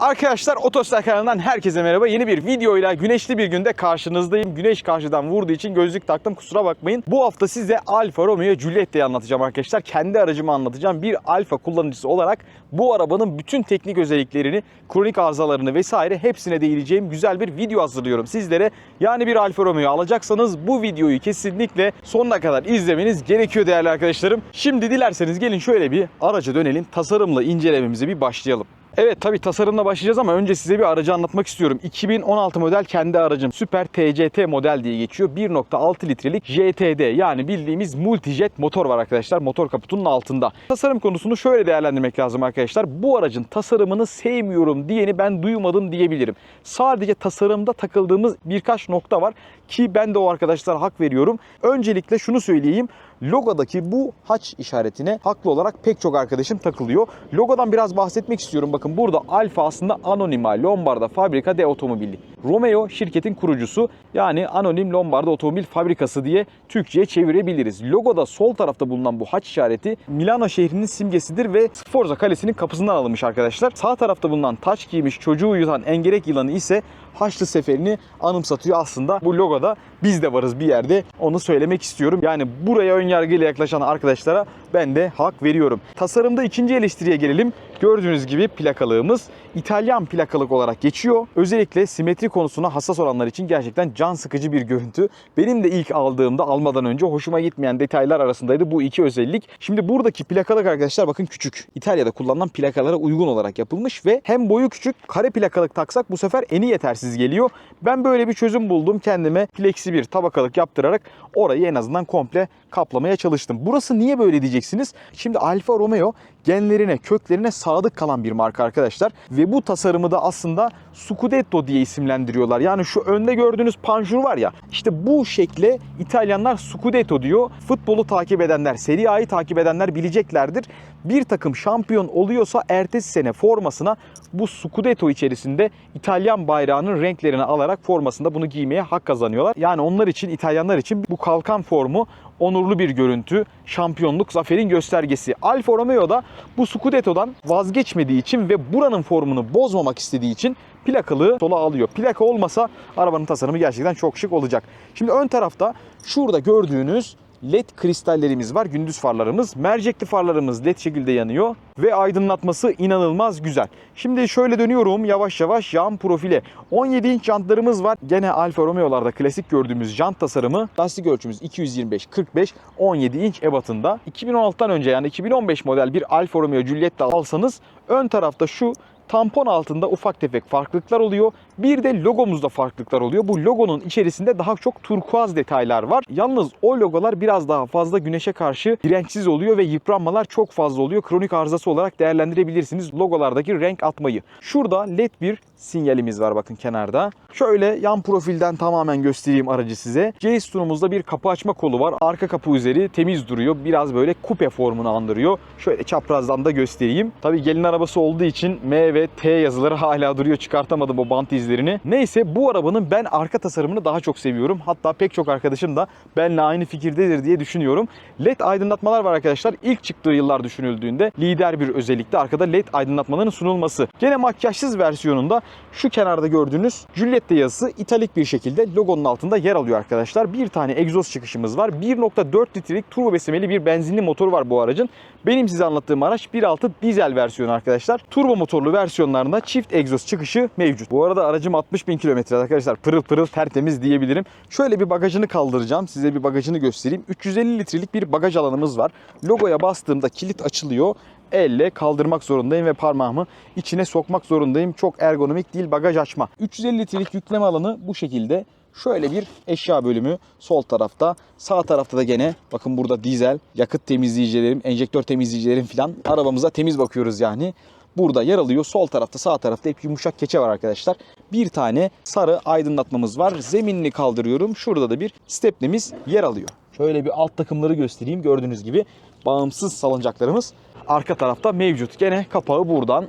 Arkadaşlar Otostar kanalından herkese merhaba. Yeni bir videoyla güneşli bir günde karşınızdayım. Güneş karşıdan vurduğu için gözlük taktım kusura bakmayın. Bu hafta size Alfa Romeo Giuliette'yi anlatacağım arkadaşlar. Kendi aracımı anlatacağım. Bir Alfa kullanıcısı olarak bu arabanın bütün teknik özelliklerini, kronik arızalarını vesaire hepsine değineceğim güzel bir video hazırlıyorum sizlere. Yani bir Alfa Romeo alacaksanız bu videoyu kesinlikle sonuna kadar izlemeniz gerekiyor değerli arkadaşlarım. Şimdi dilerseniz gelin şöyle bir araca dönelim. Tasarımla incelememize bir başlayalım. Evet tabi tasarımla başlayacağız ama önce size bir aracı anlatmak istiyorum. 2016 model kendi aracım. Süper TCT model diye geçiyor. 1.6 litrelik JTD yani bildiğimiz multijet motor var arkadaşlar. Motor kaputunun altında. Tasarım konusunu şöyle değerlendirmek lazım arkadaşlar. Bu aracın tasarımını sevmiyorum diyeni ben duymadım diyebilirim. Sadece tasarımda takıldığımız birkaç nokta var ki ben de o arkadaşlara hak veriyorum. Öncelikle şunu söyleyeyim. Logodaki bu haç işaretine haklı olarak pek çok arkadaşım takılıyor. Logodan biraz bahsetmek istiyorum. Bakın burada Alfa aslında Anonima Lombarda Fabrika de Otomobili. Romeo şirketin kurucusu yani Anonim Lombarda Otomobil Fabrikası diye Türkçe'ye çevirebiliriz. Logoda sol tarafta bulunan bu haç işareti Milano şehrinin simgesidir ve Sforza Kalesi'nin kapısından alınmış arkadaşlar. Sağ tarafta bulunan taç giymiş çocuğu uyutan engerek yılanı ise Haçlı Seferi'ni anımsatıyor aslında. Bu logoda biz de varız bir yerde onu söylemek istiyorum. Yani buraya ön yargıyla yaklaşan arkadaşlara ben de hak veriyorum. Tasarımda ikinci eleştiriye gelelim. Gördüğünüz gibi plakalığımız İtalyan plakalık olarak geçiyor. Özellikle simetri konusuna hassas olanlar için gerçekten can sıkıcı bir görüntü. Benim de ilk aldığımda almadan önce hoşuma gitmeyen detaylar arasındaydı bu iki özellik. Şimdi buradaki plakalık arkadaşlar bakın küçük. İtalya'da kullanılan plakalara uygun olarak yapılmış ve hem boyu küçük kare plakalık taksak bu sefer eni yetersiz geliyor. Ben böyle bir çözüm buldum kendime fleksi bir tabakalık yaptırarak orayı en azından komple kaplamaya çalıştım. Burası niye böyle diyeceksiniz? Şimdi Alfa Romeo genlerine, köklerine sadık kalan bir marka arkadaşlar. Ve bu tasarımı da aslında Scudetto diye isimlendiriyorlar. Yani şu önde gördüğünüz panjur var ya işte bu şekle İtalyanlar Scudetto diyor. Futbolu takip edenler, Serie A'yı takip edenler bileceklerdir. Bir takım şampiyon oluyorsa ertesi sene formasına bu Scudetto içerisinde İtalyan bayrağının renklerini alarak formasında bunu giymeye hak kazanıyorlar. Yani onlar için, İtalyanlar için bu kalkan formu onurlu bir görüntü, şampiyonluk, zaferin göstergesi. Alfa Romeo da bu Scudetto'dan vazgeçmediği için ve buranın formunu bozmamak istediği için plakalığı sola alıyor. Plaka olmasa arabanın tasarımı gerçekten çok şık olacak. Şimdi ön tarafta şurada gördüğünüz LED kristallerimiz var. Gündüz farlarımız. Mercekli farlarımız LED şekilde yanıyor. Ve aydınlatması inanılmaz güzel. Şimdi şöyle dönüyorum yavaş yavaş yan profile. 17 inç jantlarımız var. Gene Alfa Romeo'larda klasik gördüğümüz jant tasarımı. Lastik ölçümüz 225-45 17 inç ebatında. 2016'dan önce yani 2015 model bir Alfa Romeo Giulietta alsanız ön tarafta şu tampon altında ufak tefek farklılıklar oluyor. Bir de logomuzda farklılıklar oluyor. Bu logonun içerisinde daha çok turkuaz detaylar var. Yalnız o logolar biraz daha fazla güneşe karşı dirençsiz oluyor ve yıpranmalar çok fazla oluyor. Kronik arızası olarak değerlendirebilirsiniz logolardaki renk atmayı. Şurada led bir sinyalimiz var bakın kenarda. Şöyle yan profilden tamamen göstereyim aracı size. C sütunumuzda bir kapı açma kolu var. Arka kapı üzeri temiz duruyor. Biraz böyle kupe formunu andırıyor. Şöyle çaprazdan da göstereyim. Tabii gelin arabası olduğu için M ve T yazıları hala duruyor. Çıkartamadım o bant izlerini. Neyse bu arabanın ben arka tasarımını daha çok seviyorum. Hatta pek çok arkadaşım da benimle aynı fikirdedir diye düşünüyorum. LED aydınlatmalar var arkadaşlar. İlk çıktığı yıllar düşünüldüğünde lider bir özellikle arkada LED aydınlatmaların sunulması. Gene makyajsız versiyonunda şu kenarda gördüğünüz Giulietta yazısı italik bir şekilde logonun altında yer alıyor arkadaşlar. Bir tane egzoz çıkışımız var. 1.4 litrelik turbo besimeli bir benzinli motoru var bu aracın. Benim size anlattığım araç 1.6 dizel versiyonu arkadaşlar. Turbo motorlu versiyonlarında çift egzoz çıkışı mevcut. Bu arada aracım 60 bin kilometre arkadaşlar. Pırıl pırıl tertemiz diyebilirim. Şöyle bir bagajını kaldıracağım. Size bir bagajını göstereyim. 350 litrelik bir bagaj alanımız var. Logoya bastığımda kilit açılıyor elle kaldırmak zorundayım ve parmağımı içine sokmak zorundayım. Çok ergonomik değil bagaj açma. 350 litrelik yükleme alanı bu şekilde. Şöyle bir eşya bölümü sol tarafta. Sağ tarafta da gene bakın burada dizel, yakıt temizleyicilerim, enjektör temizleyicilerim falan. Arabamıza temiz bakıyoruz yani. Burada yer alıyor. Sol tarafta sağ tarafta hep yumuşak keçe var arkadaşlar. Bir tane sarı aydınlatmamız var. Zeminini kaldırıyorum. Şurada da bir stepnemiz yer alıyor. Şöyle bir alt takımları göstereyim. Gördüğünüz gibi bağımsız salıncaklarımız arka tarafta mevcut. Gene kapağı buradan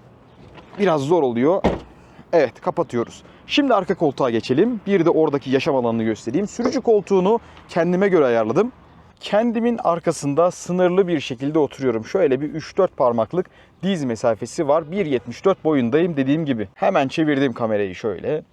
biraz zor oluyor. Evet kapatıyoruz. Şimdi arka koltuğa geçelim. Bir de oradaki yaşam alanını göstereyim. Sürücü koltuğunu kendime göre ayarladım. Kendimin arkasında sınırlı bir şekilde oturuyorum. Şöyle bir 3-4 parmaklık diz mesafesi var. 1.74 boyundayım dediğim gibi. Hemen çevirdim kamerayı şöyle.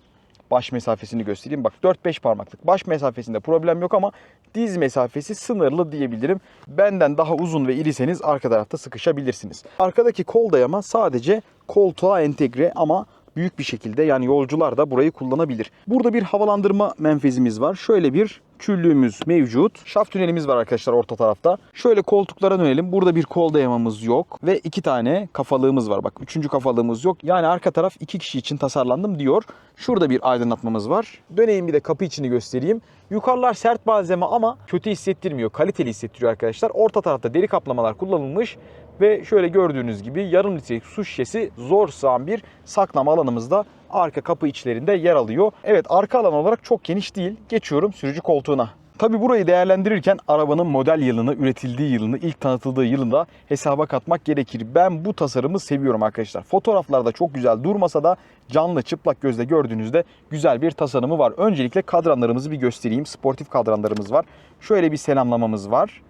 Baş mesafesini göstereyim. Bak 4-5 parmaklık. Baş mesafesinde problem yok ama diz mesafesi sınırlı diyebilirim. Benden daha uzun ve iriyseniz arka tarafta sıkışabilirsiniz. Arkadaki kol dayama sadece koltuğa entegre ama büyük bir şekilde yani yolcular da burayı kullanabilir. Burada bir havalandırma menfezimiz var. Şöyle bir küllüğümüz mevcut. Şaft tünelimiz var arkadaşlar orta tarafta. Şöyle koltuklara dönelim. Burada bir kol dayamamız yok. Ve iki tane kafalığımız var. Bak üçüncü kafalığımız yok. Yani arka taraf iki kişi için tasarlandım diyor. Şurada bir aydınlatmamız var. Döneyim bir de kapı içini göstereyim. Yukarılar sert malzeme ama kötü hissettirmiyor. Kaliteli hissettiriyor arkadaşlar. Orta tarafta deri kaplamalar kullanılmış. Ve şöyle gördüğünüz gibi yarım litrelik su şişesi zor sığan bir saklama alanımızda arka kapı içlerinde yer alıyor. Evet arka alan olarak çok geniş değil. Geçiyorum sürücü koltuğuna. Tabi burayı değerlendirirken arabanın model yılını, üretildiği yılını, ilk tanıtıldığı yılında hesaba katmak gerekir. Ben bu tasarımı seviyorum arkadaşlar. Fotoğraflarda çok güzel durmasa da canlı çıplak gözle gördüğünüzde güzel bir tasarımı var. Öncelikle kadranlarımızı bir göstereyim. Sportif kadranlarımız var. Şöyle bir selamlamamız var.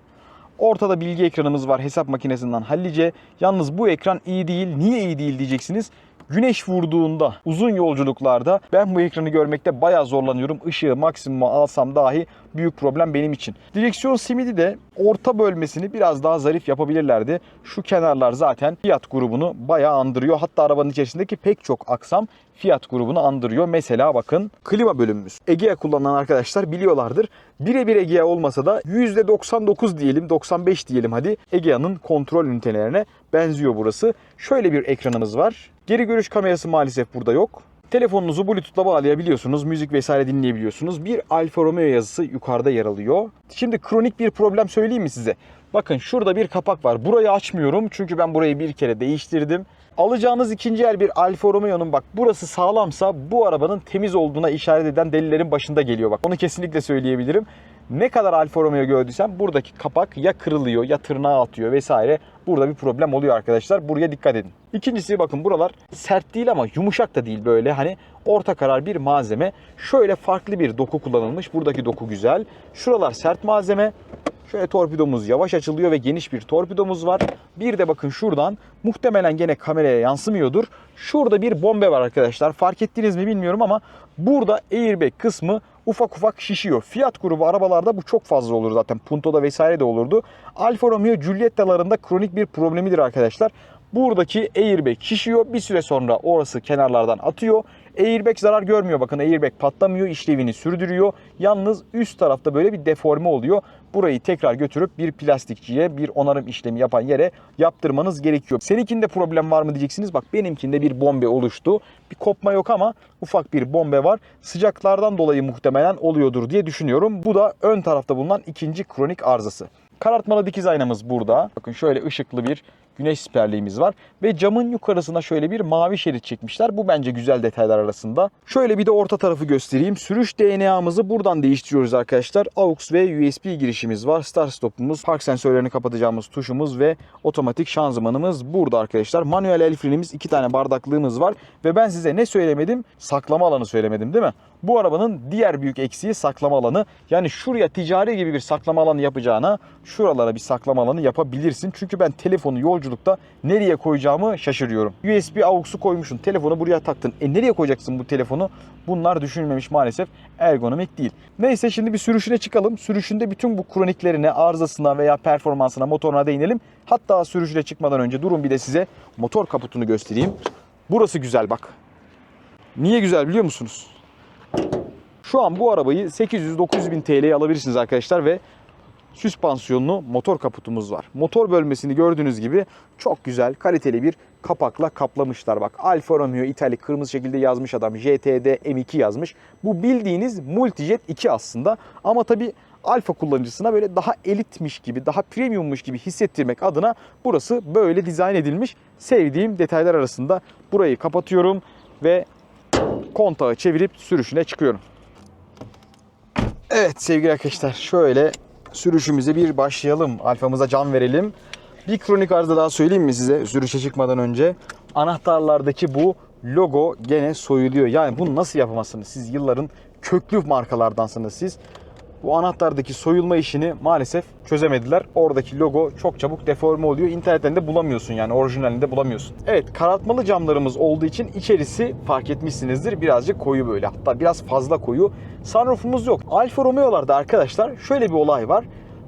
Ortada bilgi ekranımız var hesap makinesinden hallice. Yalnız bu ekran iyi değil. Niye iyi değil diyeceksiniz. Güneş vurduğunda uzun yolculuklarda ben bu ekranı görmekte bayağı zorlanıyorum. Işığı maksimuma alsam dahi büyük problem benim için. Direksiyon simidi de orta bölmesini biraz daha zarif yapabilirlerdi. Şu kenarlar zaten Fiat grubunu bayağı andırıyor. Hatta arabanın içerisindeki pek çok aksam Fiat grubunu andırıyor. Mesela bakın klima bölümümüz. Egea kullanan arkadaşlar biliyorlardır. Birebir Egea olmasa da %99 diyelim, 95 diyelim hadi Egea'nın kontrol ünitelerine benziyor burası. Şöyle bir ekranımız var. Geri görüş kamerası maalesef burada yok. Telefonunuzu Bluetooth'la bağlayabiliyorsunuz. Müzik vesaire dinleyebiliyorsunuz. Bir Alfa Romeo yazısı yukarıda yer alıyor. Şimdi kronik bir problem söyleyeyim mi size? Bakın şurada bir kapak var. Burayı açmıyorum çünkü ben burayı bir kere değiştirdim. Alacağınız ikinci el bir Alfa Romeo'nun bak burası sağlamsa bu arabanın temiz olduğuna işaret eden delillerin başında geliyor bak. Onu kesinlikle söyleyebilirim. Ne kadar Alfa Romeo gördüysem buradaki kapak ya kırılıyor ya tırnağa atıyor vesaire. Burada bir problem oluyor arkadaşlar. Buraya dikkat edin. İkincisi bakın buralar sert değil ama yumuşak da değil böyle hani orta karar bir malzeme. Şöyle farklı bir doku kullanılmış. Buradaki doku güzel. Şuralar sert malzeme. Şöyle torpidomuz yavaş açılıyor ve geniş bir torpidomuz var. Bir de bakın şuradan muhtemelen gene kameraya yansımıyordur. Şurada bir bombe var arkadaşlar. Fark ettiniz mi bilmiyorum ama burada airbag kısmı ufak ufak şişiyor. Fiat grubu arabalarda bu çok fazla olur zaten. Punto'da vesaire de olurdu. Alfa Romeo Giulietta'larında kronik bir problemidir arkadaşlar. Buradaki airbag şişiyor. Bir süre sonra orası kenarlardan atıyor. Airbag zarar görmüyor. Bakın airbag patlamıyor. işlevini sürdürüyor. Yalnız üst tarafta böyle bir deforme oluyor. Burayı tekrar götürüp bir plastikçiye bir onarım işlemi yapan yere yaptırmanız gerekiyor. Seninkinde problem var mı diyeceksiniz. Bak benimkinde bir bombe oluştu. Bir kopma yok ama ufak bir bombe var. Sıcaklardan dolayı muhtemelen oluyordur diye düşünüyorum. Bu da ön tarafta bulunan ikinci kronik arızası. Karartmalı dikiz aynamız burada. Bakın şöyle ışıklı bir güneş siperliğimiz var. Ve camın yukarısına şöyle bir mavi şerit çekmişler. Bu bence güzel detaylar arasında. Şöyle bir de orta tarafı göstereyim. Sürüş DNA'mızı buradan değiştiriyoruz arkadaşlar. AUX ve USB girişimiz var. Start stopumuz, park sensörlerini kapatacağımız tuşumuz ve otomatik şanzımanımız burada arkadaşlar. Manuel el frenimiz, iki tane bardaklığımız var. Ve ben size ne söylemedim? Saklama alanı söylemedim değil mi? Bu arabanın diğer büyük eksiği saklama alanı. Yani şuraya ticari gibi bir saklama alanı yapacağına şuralara bir saklama alanı yapabilirsin. Çünkü ben telefonu yolculukta nereye koyacağımı şaşırıyorum. USB AUX'u koymuşsun. Telefonu buraya taktın. E nereye koyacaksın bu telefonu? Bunlar düşünülmemiş maalesef. Ergonomik değil. Neyse şimdi bir sürüşüne çıkalım. Sürüşünde bütün bu kroniklerine, arızasına veya performansına, motoruna değinelim. Hatta sürüşüne çıkmadan önce durun bir de size motor kaputunu göstereyim. Burası güzel bak. Niye güzel biliyor musunuz? Şu an bu arabayı 800-900 bin TL'ye alabilirsiniz arkadaşlar ve süspansiyonlu motor kaputumuz var. Motor bölmesini gördüğünüz gibi çok güzel, kaliteli bir kapakla kaplamışlar. Bak Alfa Romeo italik kırmızı şekilde yazmış adam. JTD M2 yazmış. Bu bildiğiniz Multijet 2 aslında. Ama tabi Alfa kullanıcısına böyle daha elitmiş gibi, daha premiummuş gibi hissettirmek adına burası böyle dizayn edilmiş. Sevdiğim detaylar arasında burayı kapatıyorum ve kontağı çevirip sürüşüne çıkıyorum. Evet sevgili arkadaşlar şöyle sürüşümüze bir başlayalım. Alfamıza can verelim. Bir kronik arıza daha söyleyeyim mi size sürüşe çıkmadan önce? Anahtarlardaki bu logo gene soyuluyor. Yani bunu nasıl yapamazsınız? Siz yılların köklü markalardansınız siz. Bu anahtardaki soyulma işini maalesef çözemediler. Oradaki logo çok çabuk deforme oluyor. İnternetten de bulamıyorsun yani orijinalinde bulamıyorsun. Evet karartmalı camlarımız olduğu için içerisi fark etmişsinizdir birazcık koyu böyle hatta biraz fazla koyu. Sunroofumuz yok. Alfa Romeo'larda arkadaşlar şöyle bir olay var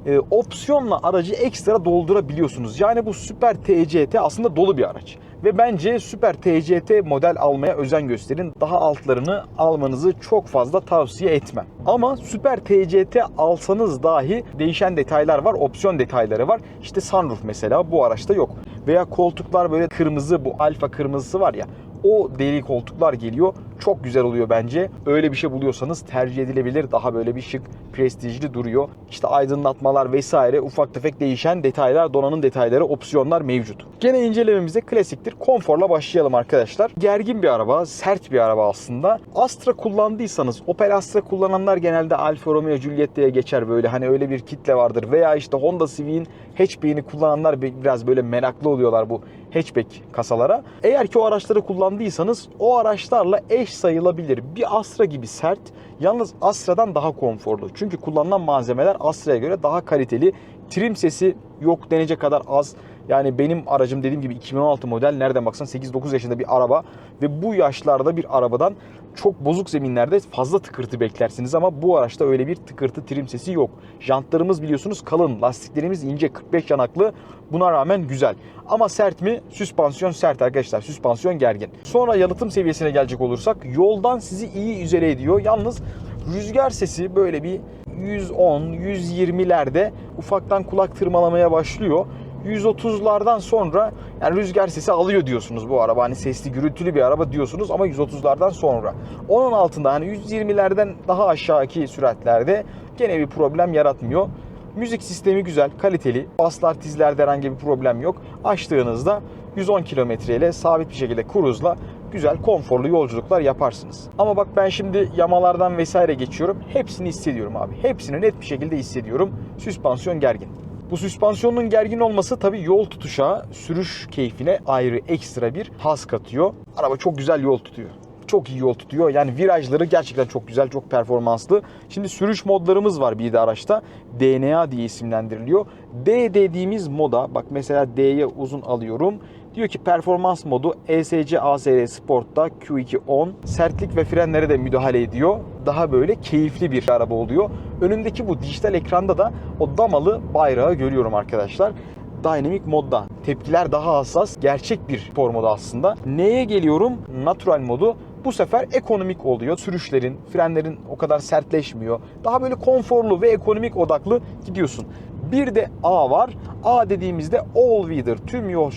e, opsiyonla aracı ekstra doldurabiliyorsunuz. Yani bu Super TCT aslında dolu bir araç. Ve bence Super TCT model almaya özen gösterin. Daha altlarını almanızı çok fazla tavsiye etmem. Ama Super TCT alsanız dahi değişen detaylar var, opsiyon detayları var. İşte sunroof mesela bu araçta yok. Veya koltuklar böyle kırmızı, bu alfa kırmızısı var ya o deri koltuklar geliyor. Çok güzel oluyor bence. Öyle bir şey buluyorsanız tercih edilebilir. Daha böyle bir şık, prestijli duruyor. İşte aydınlatmalar vesaire ufak tefek değişen detaylar, donanım detayları, opsiyonlar mevcut. Gene incelememize klasiktir. Konforla başlayalım arkadaşlar. Gergin bir araba, sert bir araba aslında. Astra kullandıysanız, Opel Astra kullananlar genelde Alfa Romeo Giuliette'ye geçer böyle. Hani öyle bir kitle vardır. Veya işte Honda Civic'in hatchback'ini kullananlar biraz böyle meraklı oluyorlar bu hatchback kasalara. Eğer ki o araçları kullandıysanız o araçlarla eş sayılabilir. Bir Astra gibi sert, yalnız Astra'dan daha konforlu. Çünkü kullanılan malzemeler Astra'ya göre daha kaliteli. Trim sesi yok denecek kadar az. Yani benim aracım dediğim gibi 2016 model nereden baksan 8-9 yaşında bir araba ve bu yaşlarda bir arabadan çok bozuk zeminlerde fazla tıkırtı beklersiniz ama bu araçta öyle bir tıkırtı trim sesi yok. Jantlarımız biliyorsunuz kalın, lastiklerimiz ince 45 yanaklı. Buna rağmen güzel. Ama sert mi? Süspansiyon sert arkadaşlar. Süspansiyon gergin. Sonra yalıtım seviyesine gelecek olursak yoldan sizi iyi üzere ediyor. Yalnız rüzgar sesi böyle bir 110-120'lerde ufaktan kulak tırmalamaya başlıyor. 130'lardan sonra yani rüzgar sesi alıyor diyorsunuz bu araba. Hani sesli gürültülü bir araba diyorsunuz ama 130'lardan sonra. Onun altında hani 120'lerden daha aşağıki süratlerde gene bir problem yaratmıyor. Müzik sistemi güzel, kaliteli. Baslar tizlerde herhangi bir problem yok. Açtığınızda 110 km ile sabit bir şekilde cruise'la güzel, konforlu yolculuklar yaparsınız. Ama bak ben şimdi yamalardan vesaire geçiyorum. Hepsini hissediyorum abi. Hepsini net bir şekilde hissediyorum. Süspansiyon gergin. Bu süspansiyonun gergin olması tabii yol tutuşa, sürüş keyfine ayrı ekstra bir haz katıyor. Araba çok güzel yol tutuyor. Çok iyi yol tutuyor. Yani virajları gerçekten çok güzel, çok performanslı. Şimdi sürüş modlarımız var bir de araçta. DNA diye isimlendiriliyor. D dediğimiz moda, bak mesela D'ye uzun alıyorum. Diyor ki performans modu ESC ASR Sport'ta Q2 10 sertlik ve frenlere de müdahale ediyor. Daha böyle keyifli bir araba oluyor. Önündeki bu dijital ekranda da o damalı bayrağı görüyorum arkadaşlar. Dynamic modda. Tepkiler daha hassas. Gerçek bir spor modu aslında. Neye geliyorum? Natural modu. Bu sefer ekonomik oluyor. Sürüşlerin, frenlerin o kadar sertleşmiyor. Daha böyle konforlu ve ekonomik odaklı gidiyorsun. Bir de A var. A dediğimizde all weather tüm yol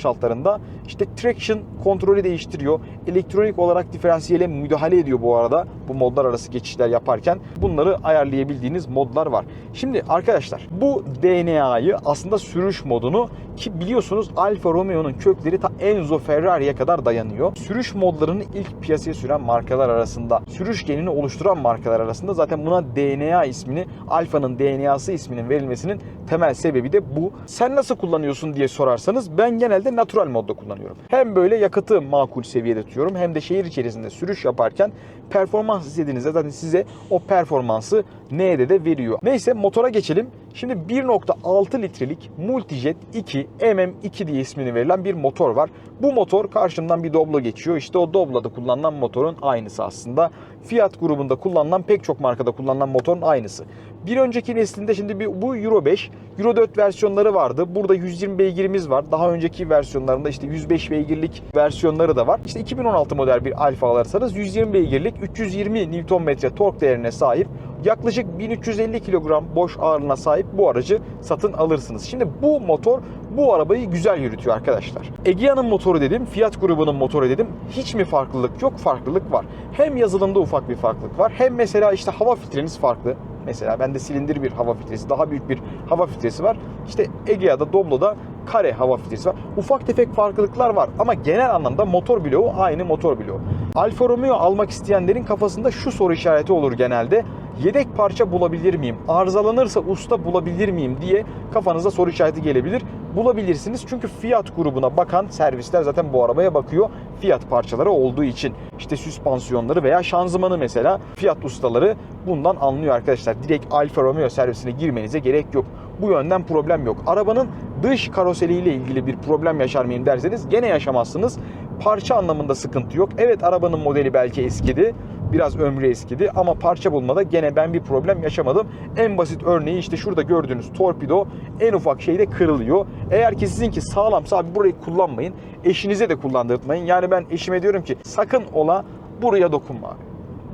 işte traction kontrolü değiştiriyor. Elektronik olarak diferansiyele müdahale ediyor bu arada. Bu modlar arası geçişler yaparken bunları ayarlayabildiğiniz modlar var. Şimdi arkadaşlar bu DNA'yı aslında sürüş modunu ki biliyorsunuz Alfa Romeo'nun kökleri ta Enzo Ferrari'ye kadar dayanıyor. Sürüş modlarını ilk piyasaya süren markalar arasında, sürüş genini oluşturan markalar arasında zaten buna DNA ismini, Alfa'nın DNA'sı isminin verilmesinin temel sebebi de bu. Sen nasıl kullanıyorsun diye sorarsanız ben genelde natural modda kullanıyorum. Hem böyle yakıtı makul seviyede tutuyorum hem de şehir içerisinde sürüş yaparken performans istediğinizde zaten size o performansı neyde de veriyor. Neyse motora geçelim. Şimdi 1.6 litrelik Multijet 2 MM2 diye ismini verilen bir motor var. Bu motor karşımdan bir Doblo geçiyor. İşte o Doblo'da kullanılan motorun aynısı aslında. Fiat grubunda kullanılan pek çok markada kullanılan motorun aynısı. Bir önceki neslinde şimdi bir, bu Euro 5, Euro 4 versiyonları vardı. Burada 120 beygirimiz var. Daha önceki versiyonlarında işte 105 beygirlik versiyonları da var. İşte 2016 model bir Alfa alırsanız 120 beygirlik 320 Nm tork değerine sahip yaklaşık 1350 kilogram boş ağırlığına sahip bu aracı satın alırsınız. Şimdi bu motor bu arabayı güzel yürütüyor arkadaşlar. Egea'nın motoru dedim, Fiat grubunun motoru dedim. Hiç mi farklılık yok? Farklılık var. Hem yazılımda ufak bir farklılık var. Hem mesela işte hava filtreniz farklı. Mesela bende silindir bir hava filtresi, daha büyük bir hava filtresi var. İşte Egea'da, Doblo'da kare hava filtresi var. Ufak tefek farklılıklar var ama genel anlamda motor bloğu aynı motor bloğu. Alfa Romeo almak isteyenlerin kafasında şu soru işareti olur genelde. Yedek parça bulabilir miyim? Arızalanırsa usta bulabilir miyim diye kafanıza soru işareti gelebilir. bulabilirsiniz. Çünkü Fiat grubuna bakan servisler zaten bu arabaya bakıyor. Fiat parçaları olduğu için işte süspansiyonları veya şanzımanı mesela Fiat ustaları bundan anlıyor arkadaşlar. Direkt Alfa Romeo servisine girmenize gerek yok. Bu yönden problem yok. Arabanın dış karoseriyle ilgili bir problem yaşar mıyım derseniz gene yaşamazsınız. Parça anlamında sıkıntı yok. Evet arabanın modeli belki eskidi. Biraz ömrü eskidi ama parça bulmada gene ben bir problem yaşamadım. En basit örneği işte şurada gördüğünüz torpido en ufak şeyde kırılıyor. Eğer ki sizinki sağlamsa abi burayı kullanmayın. Eşinize de kullandırtmayın. Yani ben eşime diyorum ki sakın ola buraya dokunma abi.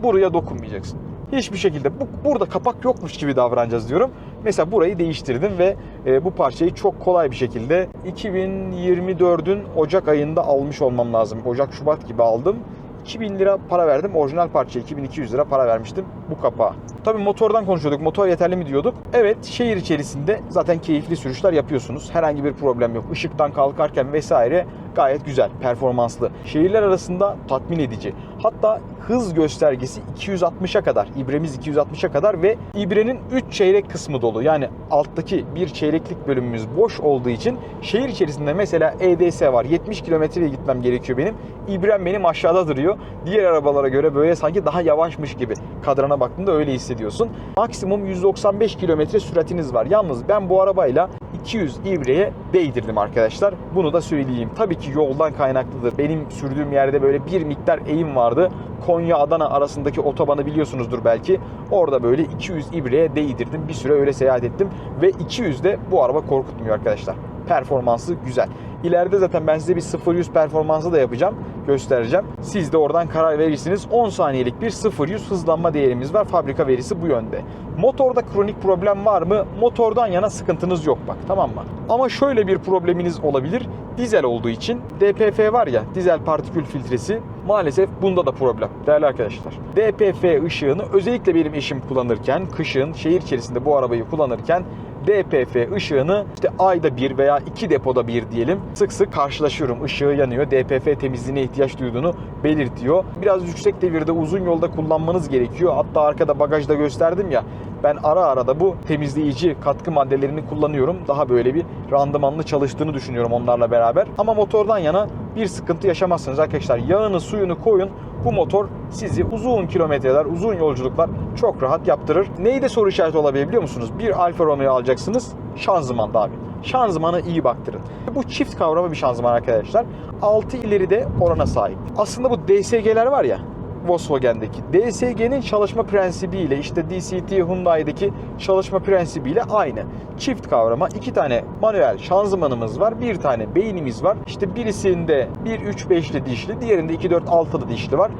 Buraya dokunmayacaksın. Hiçbir şekilde bu, burada kapak yokmuş gibi davranacağız diyorum. Mesela burayı değiştirdim ve e, bu parçayı çok kolay bir şekilde 2024'ün Ocak ayında almış olmam lazım. Ocak Şubat gibi aldım. 2000 lira para verdim. Orijinal parçaya 2200 lira para vermiştim bu kapağa. Tabii motordan konuşuyorduk. Motor yeterli mi diyorduk. Evet şehir içerisinde zaten keyifli sürüşler yapıyorsunuz. Herhangi bir problem yok. Işıktan kalkarken vesaire gayet güzel, performanslı. Şehirler arasında tatmin edici. Hatta hız göstergesi 260'a kadar. İbremiz 260'a kadar ve ibrenin 3 çeyrek kısmı dolu. Yani alttaki bir çeyreklik bölümümüz boş olduğu için şehir içerisinde mesela EDS var. 70 kilometreye gitmem gerekiyor benim. İbrem benim aşağıda duruyor. Diğer arabalara göre böyle sanki daha yavaşmış gibi. Kadrana baktığında öyle hissediyorsun. Maksimum 195 kilometre süratiniz var. Yalnız ben bu arabayla 200 ibreye değdirdim arkadaşlar. Bunu da söyleyeyim. Tabii ki yoldan kaynaklıdır. Benim sürdüğüm yerde böyle bir miktar eğim vardı. Konya-Adana arasındaki otobanı biliyorsunuzdur belki. Orada böyle 200 ibreye değdirdim. Bir süre öyle seyahat ettim. Ve 200 de bu araba korkutmuyor arkadaşlar. Performansı güzel. İleride zaten ben size bir 0-100 performansı da yapacağım. Göstereceğim. Siz de oradan karar verirsiniz. 10 saniyelik bir 0-100 hızlanma değerimiz var. Fabrika verisi bu yönde. Motorda kronik problem var mı? Motordan yana sıkıntınız yok bak tamam mı? Ama şöyle bir probleminiz olabilir. Dizel olduğu için DPF var ya dizel partikül filtresi maalesef bunda da problem değerli arkadaşlar. DPF ışığını özellikle benim eşim kullanırken kışın şehir içerisinde bu arabayı kullanırken DPF ışığını işte ayda bir veya iki depoda bir diyelim sık sık karşılaşıyorum. Işığı yanıyor. DPF temizliğine ihtiyaç duyduğunu belirtiyor. Biraz yüksek devirde uzun yolda kullanmanız gerekiyor. Hatta arkada bagajda gösterdim ya ben ara ara da bu temizleyici katkı maddelerini kullanıyorum. Daha böyle bir randımanlı çalıştığını düşünüyorum onlarla beraber. Ama motordan yana bir sıkıntı yaşamazsınız arkadaşlar. Yağını suyunu koyun. Bu motor sizi uzun kilometreler, uzun yolculuklar çok rahat yaptırır. Neyde soru işareti olabilir biliyor musunuz? Bir Alfa Romeo alacaksınız. Şanzımanda abi. Şanzımana iyi baktırın. Bu çift kavrama bir şanzıman arkadaşlar. 6 ileride orana sahip. Aslında bu DSG'ler var ya Volkswagen'deki DSG'nin çalışma prensibiyle işte DCT Hyundai'deki çalışma prensibiyle aynı. Çift kavrama iki tane manuel şanzımanımız var. Bir tane beynimiz var. İşte birisinde 1.3.5'li dişli, diğerinde 2.4.6'lı dişli var.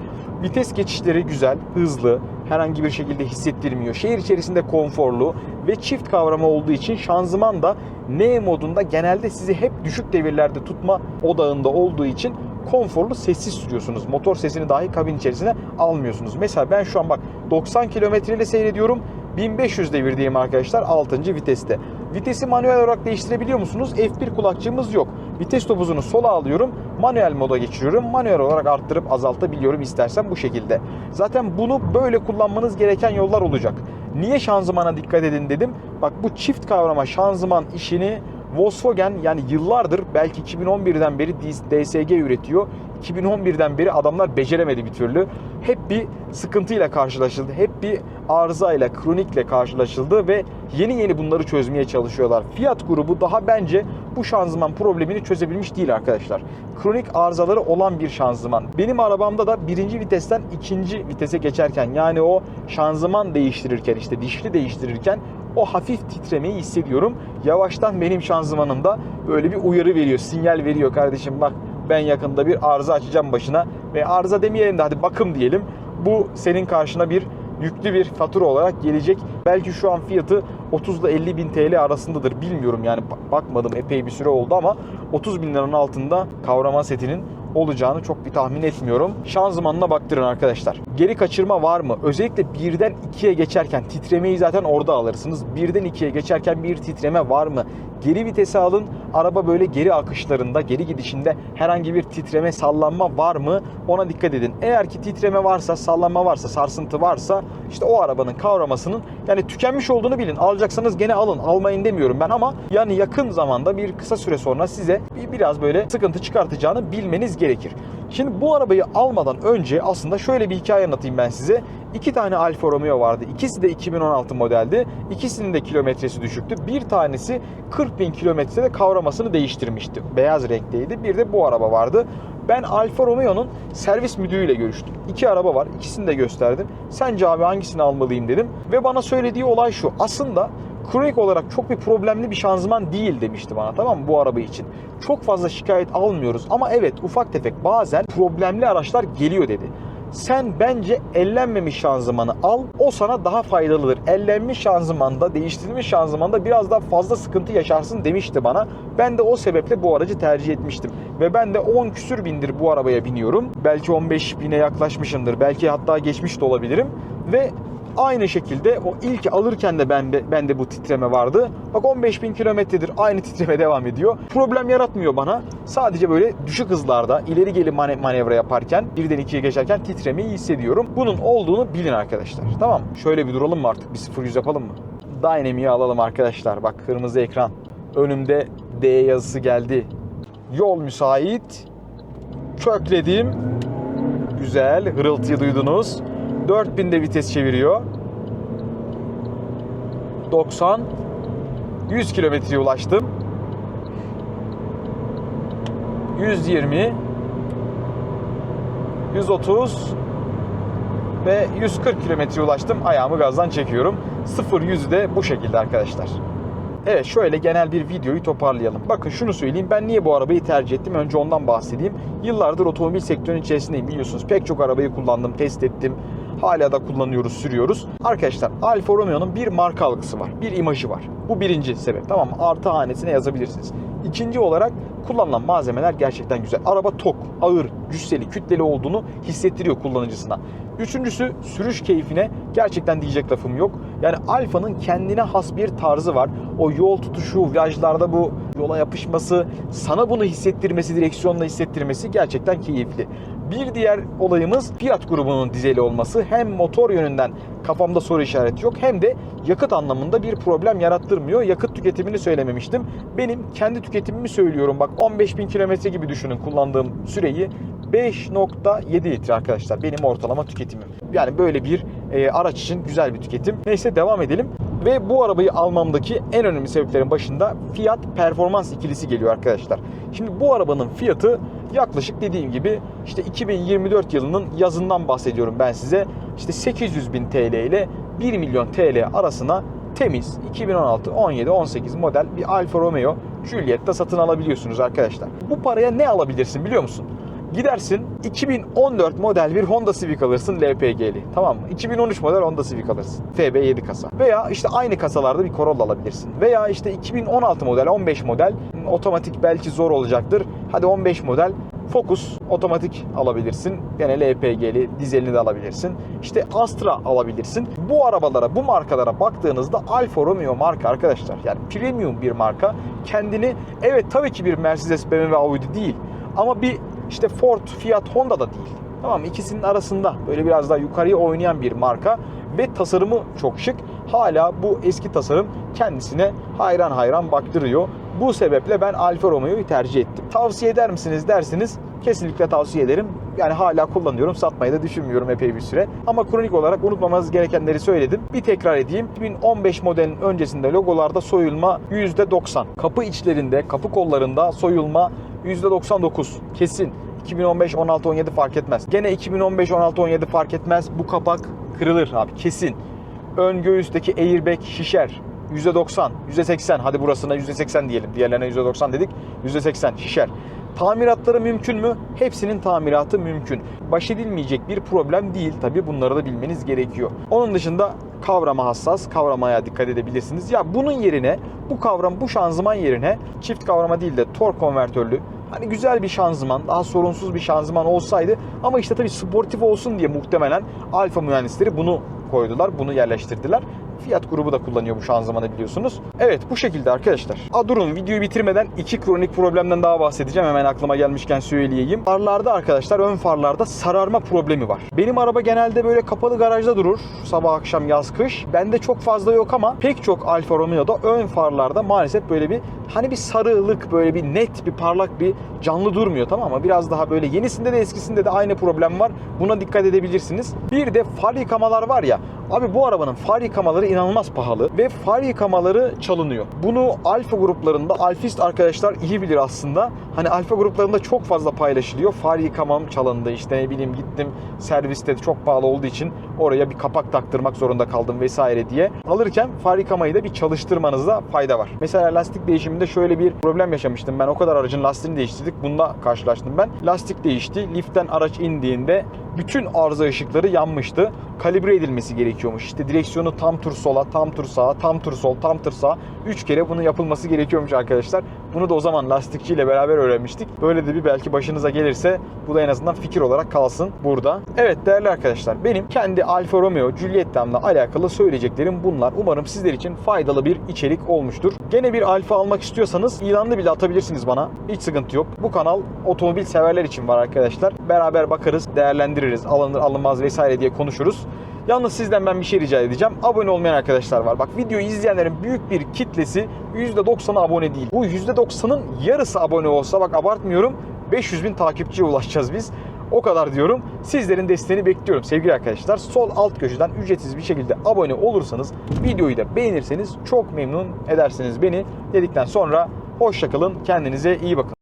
Vites geçişleri güzel, hızlı, herhangi bir şekilde hissettirmiyor. Şehir içerisinde konforlu ve çift kavrama olduğu için şanzıman da N modunda genelde sizi hep düşük devirlerde tutma odağında olduğu için konforlu sessiz sürüyorsunuz. Motor sesini dahi kabin içerisine almıyorsunuz. Mesela ben şu an bak 90 kilometre ile seyrediyorum. 1500 devirdeyim arkadaşlar 6. viteste. Vitesi manuel olarak değiştirebiliyor musunuz? F1 kulakçığımız yok. Vites topuzunu sola alıyorum. Manuel moda geçiriyorum. Manuel olarak arttırıp azaltabiliyorum istersen bu şekilde. Zaten bunu böyle kullanmanız gereken yollar olacak. Niye şanzımana dikkat edin dedim. Bak bu çift kavrama şanzıman işini Volkswagen yani yıllardır belki 2011'den beri DSG üretiyor. 2011'den beri adamlar beceremedi bir türlü. Hep bir sıkıntıyla karşılaşıldı. Hep bir arızayla, kronikle karşılaşıldı ve yeni yeni bunları çözmeye çalışıyorlar. Fiat grubu daha bence bu şanzıman problemini çözebilmiş değil arkadaşlar. Kronik arızaları olan bir şanzıman. Benim arabamda da birinci vitesten ikinci vitese geçerken yani o şanzıman değiştirirken işte dişli değiştirirken o hafif titremeyi hissediyorum. Yavaştan benim şanzımanımda böyle bir uyarı veriyor, sinyal veriyor kardeşim bak ben yakında bir arıza açacağım başına ve arıza demeyelim de hadi bakım diyelim. Bu senin karşına bir yüklü bir fatura olarak gelecek. Belki şu an fiyatı 30 ile 50 bin TL arasındadır bilmiyorum yani bakmadım epey bir süre oldu ama 30 bin liranın altında kavrama setinin olacağını çok bir tahmin etmiyorum. Şanzımanına baktırın arkadaşlar. Geri kaçırma var mı? Özellikle birden ikiye geçerken titremeyi zaten orada alırsınız. Birden ikiye geçerken bir titreme var mı? Geri vitese alın. Araba böyle geri akışlarında, geri gidişinde herhangi bir titreme, sallanma var mı? Ona dikkat edin. Eğer ki titreme varsa, sallanma varsa, sarsıntı varsa işte o arabanın kavramasının yani tükenmiş olduğunu bilin. Alacaksanız gene alın. Almayın demiyorum ben ama yani yakın zamanda bir kısa süre sonra size bir- biraz böyle sıkıntı çıkartacağını bilmeniz gerekir. Şimdi bu arabayı almadan önce aslında şöyle bir hikaye anlatayım ben size. İki tane Alfa Romeo vardı. İkisi de 2016 modeldi. İkisinin de kilometresi düşüktü. Bir tanesi 40 bin kilometrede kavramasını değiştirmişti. Beyaz renkteydi. Bir de bu araba vardı. Ben Alfa Romeo'nun servis müdürüyle görüştüm. İki araba var. İkisini de gösterdim. Sence abi hangisini almalıyım dedim. Ve bana söylediği olay şu. Aslında kronik olarak çok bir problemli bir şanzıman değil demişti bana tamam mı bu araba için. Çok fazla şikayet almıyoruz ama evet ufak tefek bazen problemli araçlar geliyor dedi. Sen bence ellenmemiş şanzımanı al. O sana daha faydalıdır. Ellenmiş şanzımanda, değiştirilmiş şanzımanda biraz daha fazla sıkıntı yaşarsın demişti bana. Ben de o sebeple bu aracı tercih etmiştim. Ve ben de 10 küsür bindir bu arabaya biniyorum. Belki 15 bine yaklaşmışımdır. Belki hatta geçmiş de olabilirim. Ve Aynı şekilde o ilk alırken de ben de, bende bu titreme vardı. Bak 15 bin kilometredir aynı titreme devam ediyor. Problem yaratmıyor bana. Sadece böyle düşük hızlarda ileri geri mane- manevra yaparken birden ikiye geçerken titremeyi hissediyorum. Bunun olduğunu bilin arkadaşlar. Tamam? Şöyle bir duralım mı artık? Bir 0-100 yapalım mı? Dynamic'i alalım arkadaşlar. Bak kırmızı ekran. Önümde D yazısı geldi. Yol müsait. Kökledim. Güzel. Hırıltıyı duydunuz. 4000'de vites çeviriyor. 90 100 kilometreye ulaştım. 120 130 ve 140 kilometreye ulaştım. Ayağımı gazdan çekiyorum. 0-100 de bu şekilde arkadaşlar. Evet şöyle genel bir videoyu toparlayalım. Bakın şunu söyleyeyim ben niye bu arabayı tercih ettim önce ondan bahsedeyim. Yıllardır otomobil sektörünün içerisindeyim biliyorsunuz. Pek çok arabayı kullandım, test ettim. Hala da kullanıyoruz, sürüyoruz. Arkadaşlar Alfa Romeo'nun bir marka algısı var, bir imajı var. Bu birinci sebep tamam mı? Artı hanesine yazabilirsiniz. İkinci olarak kullanılan malzemeler gerçekten güzel. Araba tok, ağır, cüsseli, kütleli olduğunu hissettiriyor kullanıcısına. Üçüncüsü sürüş keyfine gerçekten diyecek lafım yok. Yani Alfa'nın kendine has bir tarzı var. O yol tutuşu, virajlarda bu yola yapışması, sana bunu hissettirmesi, direksiyonla hissettirmesi gerçekten keyifli. Bir diğer olayımız Fiat grubunun dizeli olması. Hem motor yönünden kafamda soru işareti yok hem de yakıt anlamında bir problem yarattırmıyor. Yakıt tüketimini söylememiştim. Benim kendi tüketimimi söylüyorum. Bak 15.000 kilometre gibi düşünün kullandığım süreyi. 5.7 litre arkadaşlar benim ortalama tüketimim. Yani böyle bir e, araç için güzel bir tüketim. Neyse devam edelim. Ve bu arabayı almamdaki en önemli sebeplerin başında fiyat performans ikilisi geliyor arkadaşlar. Şimdi bu arabanın fiyatı yaklaşık dediğim gibi işte 2024 yılının yazından bahsediyorum ben size. İşte 800 bin TL ile 1 milyon TL arasına temiz 2016, 17, 18 model bir Alfa Romeo Giulietta satın alabiliyorsunuz arkadaşlar. Bu paraya ne alabilirsin biliyor musun? Gidersin 2014 model bir Honda Civic alırsın LPG'li. Tamam mı? 2013 model Honda Civic alırsın. FB7 kasa. Veya işte aynı kasalarda bir Corolla alabilirsin. Veya işte 2016 model 15 model otomatik belki zor olacaktır. Hadi 15 model Focus otomatik alabilirsin. Gene LPG'li dizelini de alabilirsin. İşte Astra alabilirsin. Bu arabalara, bu markalara baktığınızda Alfa Romeo marka arkadaşlar. Yani premium bir marka. Kendini evet tabii ki bir Mercedes, BMW, Audi değil. Ama bir işte Ford, Fiat, Honda da değil. Tamam? İkisinin arasında böyle biraz daha yukarıya oynayan bir marka ve tasarımı çok şık. Hala bu eski tasarım kendisine hayran hayran baktırıyor. Bu sebeple ben Alfa Romeo'yu tercih ettim. Tavsiye eder misiniz dersiniz. Kesinlikle tavsiye ederim. Yani hala kullanıyorum. Satmayı da düşünmüyorum epey bir süre. Ama kronik olarak unutmamanız gerekenleri söyledim. Bir tekrar edeyim. 2015 modelin öncesinde logolarda soyulma %90. Kapı içlerinde, kapı kollarında soyulma %99. Kesin. 2015, 16, 17 fark etmez. Gene 2015, 16, 17 fark etmez. Bu kapak kırılır abi kesin. Ön göğüsteki airbag şişer. %90, %80 hadi burasına %80 diyelim. Diğerlerine %90 dedik. %80 şişer. Tamiratları mümkün mü? Hepsinin tamiratı mümkün. Baş edilmeyecek bir problem değil. Tabii bunları da bilmeniz gerekiyor. Onun dışında kavrama hassas, kavramaya dikkat edebilirsiniz. Ya bunun yerine, bu kavram, bu şanzıman yerine çift kavrama değil de tork konvertörlü hani güzel bir şanzıman, daha sorunsuz bir şanzıman olsaydı ama işte tabii sportif olsun diye muhtemelen Alfa mühendisleri bunu koydular, bunu yerleştirdiler. Fiat grubu da kullanıyor bu şanzımanı biliyorsunuz. Evet bu şekilde arkadaşlar. A durun videoyu bitirmeden iki kronik problemden daha bahsedeceğim. Hemen aklıma gelmişken söyleyeyim. Farlarda arkadaşlar ön farlarda sararma problemi var. Benim araba genelde böyle kapalı garajda durur. Sabah akşam yaz kış. Bende çok fazla yok ama pek çok Alfa Romeo'da ön farlarda maalesef böyle bir hani bir sarılık böyle bir net bir parlak bir canlı durmuyor tamam mı? Biraz daha böyle yenisinde de eskisinde de aynı problem var. Buna dikkat edebilirsiniz. Bir de far yıkamalar var ya. Abi bu arabanın far yıkamaları inanılmaz pahalı ve far yıkamaları çalınıyor. Bunu alfa gruplarında alfist arkadaşlar iyi bilir aslında. Hani alfa gruplarında çok fazla paylaşılıyor. Far yıkamam çalındı işte ne bileyim gittim serviste çok pahalı olduğu için oraya bir kapak taktırmak zorunda kaldım vesaire diye. Alırken far yıkamayı da bir çalıştırmanızda fayda var. Mesela lastik değişiminde şöyle bir problem yaşamıştım. Ben o kadar aracın lastiğini değiştirdik. Bununla karşılaştım ben. Lastik değişti. Liften araç indiğinde bütün arıza ışıkları yanmıştı. Kalibre edilmesi gerekiyormuş. İşte direksiyonu tam tur sola, tam tur sağa, tam tur sol, tam tur sağ. 3 kere bunun yapılması gerekiyormuş arkadaşlar. Bunu da o zaman lastikçiyle beraber öğrenmiştik. Böyle de bir belki başınıza gelirse bu da en azından fikir olarak kalsın burada. Evet değerli arkadaşlar benim kendi Alfa Romeo Giuliette'mle alakalı söyleyeceklerim bunlar. Umarım sizler için faydalı bir içerik olmuştur. Gene bir Alfa almak istiyorsanız ilanlı bile atabilirsiniz bana. Hiç sıkıntı yok. Bu kanal otomobil severler için var arkadaşlar. Beraber bakarız, değerlendiririz, alınır alınmaz vesaire diye konuşuruz. Yalnız sizden ben bir şey rica edeceğim. Abone olmayan arkadaşlar var. Bak videoyu izleyenlerin büyük bir kitlesi %90'ı abone değil. Bu %90'ın yarısı abone olsa bak abartmıyorum 500 bin takipçiye ulaşacağız biz. O kadar diyorum. Sizlerin desteğini bekliyorum sevgili arkadaşlar. Sol alt köşeden ücretsiz bir şekilde abone olursanız, videoyu da beğenirseniz çok memnun edersiniz beni dedikten sonra hoşçakalın. Kendinize iyi bakın.